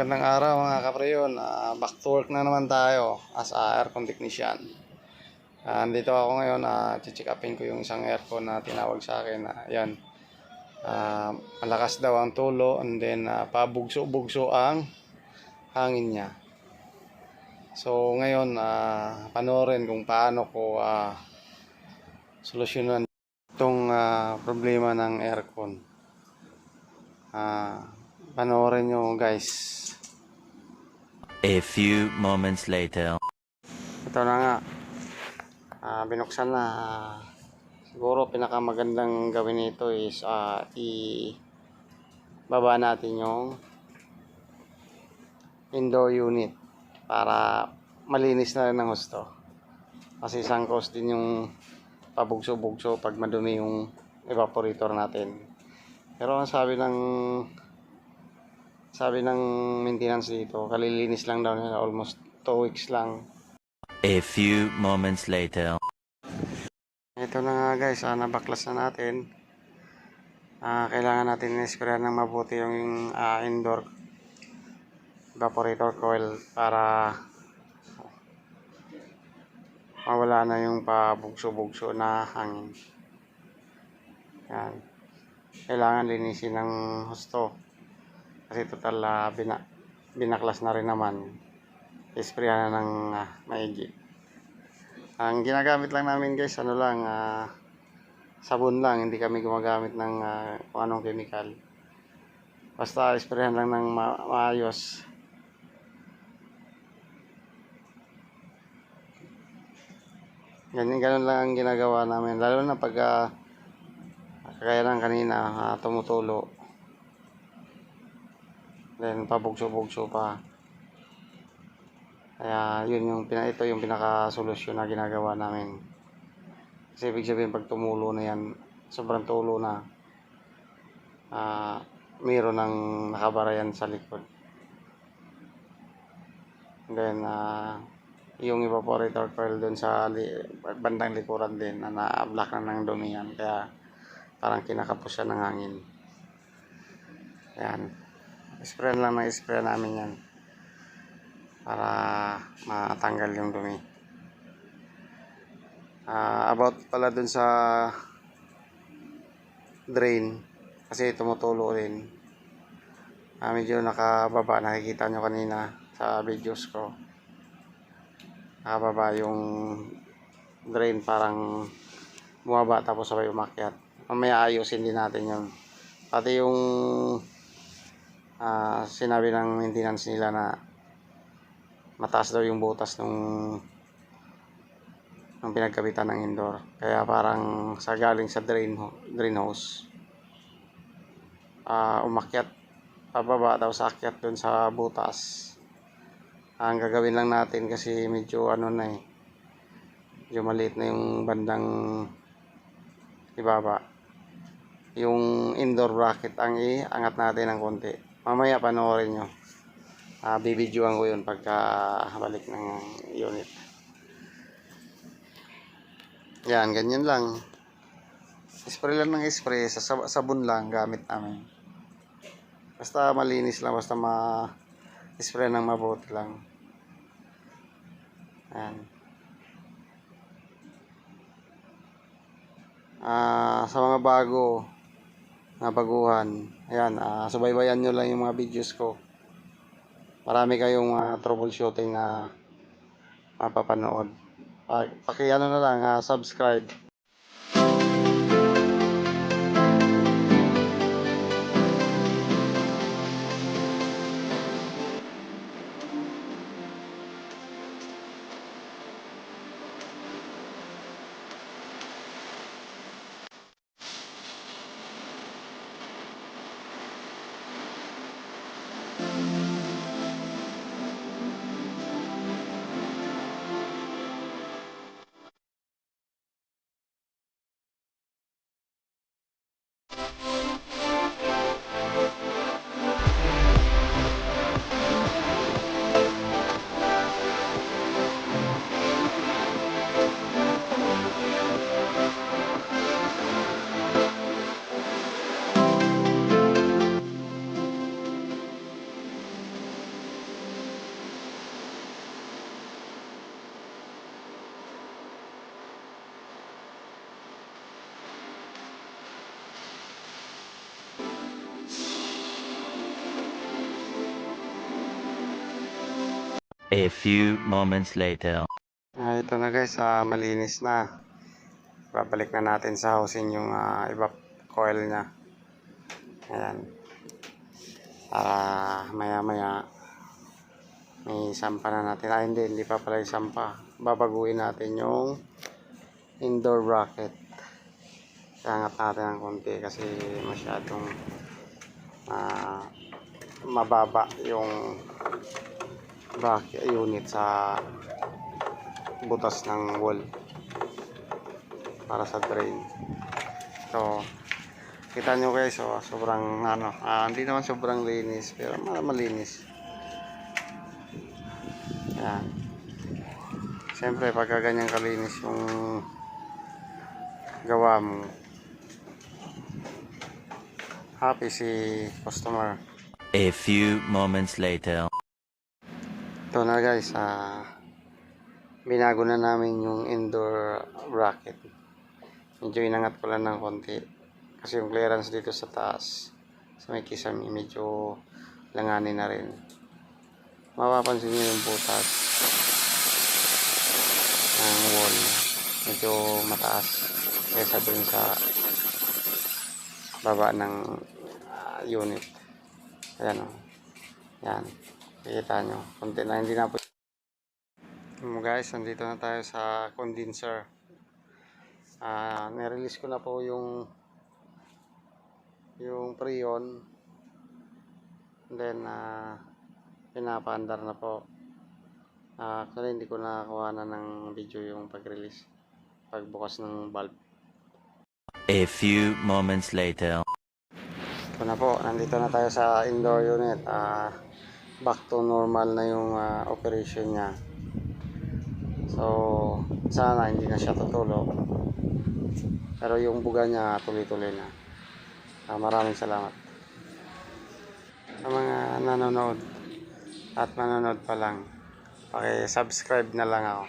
magandang araw mga kapreyon. Ah, back to work na naman tayo as a aircon technician. Ah, andito ako ngayon, uh, check upin ko yung isang aircon na tinawag sa akin. Ah, yan. Ah, malakas daw ang tulo and then ah, pabugso-bugso ang hangin niya. So ngayon, ah, panoorin kung paano ko ah, solusyonan itong ah, problema ng aircon. Ah, panoorin nyo guys. A few moments later. Ito na nga. Ah, binuksan na. Ah, siguro pinakamagandang gawin nito is ah, i baba natin yung indoor unit para malinis na rin ng husto. Kasi isang cause din yung pabugso-bugso pag madumi yung evaporator natin. Pero ang sabi ng sabi ng maintenance dito, kalilinis lang daw nila almost 2 weeks lang. A few moments later. Ito na nga guys, ah, nabaklas na natin. Ah, kailangan natin i-sprayan ng mabuti yung ah, indoor evaporator coil para mawala na yung pabugso-bugso na hangin. Yan. Kailangan linisin ng husto. Kasi total ah, bina, binaklas na rin naman. Isprayan na ng ah, maigi. Ang ginagamit lang namin guys, ano lang, ah, sabon lang, hindi kami gumagamit ng ah, kung anong chemical. Basta isprayan lang ng ma- maayos. Ganyan, ganun lang ang ginagawa namin. Lalo na pag ah, kagaya ng kanina, ah, tumutulo. Then pabugso-bugso pa. Kaya yun yung pina, ito yung pinaka-solusyon na ginagawa namin. Kasi ibig sabihin pag tumulo na yan, sobrang tulo na. Ah, mayroon ng nakabara yan sa likod. Then, ah, yung evaporator coil dun sa li- bandang likuran din na na-block na ng dumi yan. Kaya parang kinakapos siya ng hangin. Ayan. Spray lang ng spray namin yan para matanggal yung dumi. Ah, about pala dun sa drain kasi tumutulo rin. Ah, medyo nakababa, nakikita nyo kanina sa videos ko. Nakababa yung drain parang bumaba tapos sabay umakyat. Mamaya ayusin din natin yun. Pati yung ah, sinabi ng maintenance nila na mataas daw yung butas nung nung pinagkabitan ng indoor. Kaya parang sa galing sa drain, ho- drain hose, ah umakyat, pababa daw sa akyat dun sa butas. Ang gagawin lang natin kasi medyo ano na eh, medyo maliit na yung bandang ibaba. Yung indoor bracket ang iangat natin ng konti. Mamaya panoorin nyo uh, bibidyoan ko yun pagka balik ng unit. Yan, ganyan lang. Spray lang ng spray, sa sab- sabon lang gamit namin. Basta malinis lang, basta ma spray ng mabuti lang. Yan. Ah, sa mga bago na baguhan, ayan, ah, subaybayan nyo lang yung mga videos ko marami kayong uh, troubleshooting na mapapanood. Pa, paki ano na lang, ah, subscribe. A few moments later. Ah, ito na guys, ah, malinis na. Babalik na natin sa housing yung ah, evap coil niya. Ayan. Para maya maya may sampa na natin. Ah, hindi, hindi pa pala yung sampa. Babaguhin natin yung indoor bracket. Iangat natin ng konti kasi masyadong ah, mababa yung bracket unit sa butas ng wall para sa drain. So, kita nyo guys, so, sobrang ano, ah, hindi naman sobrang linis, pero ma- malinis. Yan. Siyempre, pagka ganyan kalinis yung gawa mo, happy si customer. A few moments later. Ito na guys, ah binago na namin yung indoor bracket. Medyo inangat ko lang ng konti. Kasi yung clearance dito sa taas, sa may kisame, medyo langanin na rin. Mapapansin nyo yung butas ng wall. Medyo mataas kaysa dun sa baba ng ah, unit. Ayan o. Yan. Kikita nyo. Kunti na hindi na po. Um, guys, nandito na tayo sa condenser. Ah, nirelease ko na po yung yung preon. Then ah pinapaandar na po. Ah, actually hindi ko nakakuha na ng video yung pag-release. Pagbukas ng valve. A few moments later. Ito na po, nandito na tayo sa indoor unit. Ah, back to normal na yung ah, operation niya. So, sana hindi na siya tutulo. Pero yung buga niya tuloy-tuloy na. Ah, maraming salamat. Sa mga nanonood at manonood pa lang, paki-subscribe na lang ako.